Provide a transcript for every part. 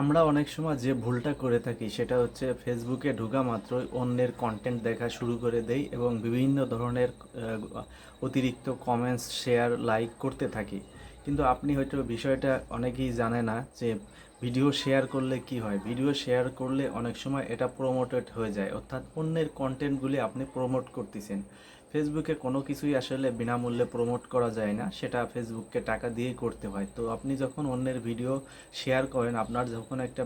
আমরা অনেক সময় যে ভুলটা করে থাকি সেটা হচ্ছে ফেসবুকে ঢোকা মাত্রই অন্যের কন্টেন্ট দেখা শুরু করে দেই এবং বিভিন্ন ধরনের অতিরিক্ত কমেন্টস শেয়ার লাইক করতে থাকি। কিন্তু আপনি হয়তো বিষয়টা অনেকেই জানে না যে ভিডিও শেয়ার করলে কি হয়? ভিডিও শেয়ার করলে অনেক সময় এটা প্রমোটেড হয়ে যায়। অর্থাৎ অন্যের কন্টেন্টগুলি আপনি প্রমোট করতেছেন। ফেসবুকে কোনো কিছুই আসলে বিনামূল্যে প্রমোট করা যায় না, সেটা ফেসবুককে টাকা দিয়ে করতে হয়। তো আপনি যখন অন্যের ভিডিও শেয়ার করেন, আপনার যখন একটা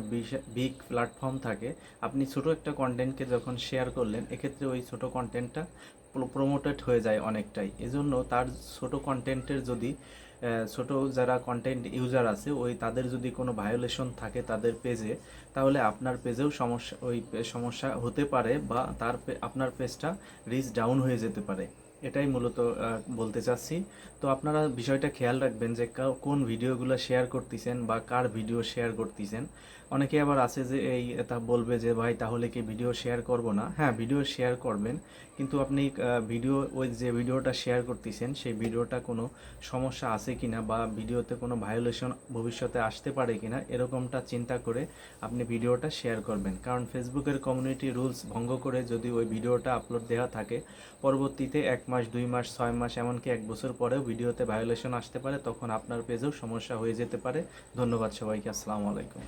বিগ প্ল্যাটফর্ম থাকে, আপনি ছোট একটা কন্টেন্টকে যখন শেয়ার করলেন, এক্ষেত্রে ওই ছোট কন্টেন্টটা প্রমোটেড হয়ে যায় অনেকটাই। এজন্য তার ছোট কন্টেন্টের যদি ছোট যারা কন্টেন্ট ইউজার আছে, ওই তাদের যদি কোনো ভায়োলেশন থাকে তাদের পেজে তাহলে আপনার পেজেও সমস্যা, ওই সমস্যা হতে পারে বা তার আপনার পেজটা রিচ ডাউন হয়ে যেতে পারে। এটাই মূলত বলতে চাচ্ছি। তো আপনারা বিষয়টা খেয়াল রাখবেন যে কা- কোন ভিডিওগুলো শেয়ার করতেছেন বা কার ভিডিও শেয়ার করতেছেন। অনেকে আবার আছে যে এই, তা বলবে যে, ভাই, তাহলে কি ভিডিও শেয়ার করব না? হ্যাঁ ভিডিও শেয়ার করবেন। কিন্তু আপনি ভিডিও ওই যে ভিডিওটা শেয়ার করতেছেন, সেই ভিডিওটা কোনো সমস্যা আছে কিনা বা ভিডিওতে কোনো ভায়োলেশন ভবিষ্যতে আসতে পারে কিনা, এরকমটা চিন্তা করে আপনি ভিডিওটা শেয়ার করবেন। কারণ ফেসবুকের কমিউনিটি রুলস ভঙ্গ করে যদি ওই ভিডিওটা আপলোড দেওয়া থাকে, পরবর্তীতে এক মাস, দুই মাস, ছয় মাস, এমনকি এক বছর পরেও ভিডিওতে ভায়োলেশন আসতে পারে, তখন আপনার পেজেও সমস্যা হয়ে যেতে পারে। ধন্যবাদ সবাইকে, আসসালামু আলাইকুম।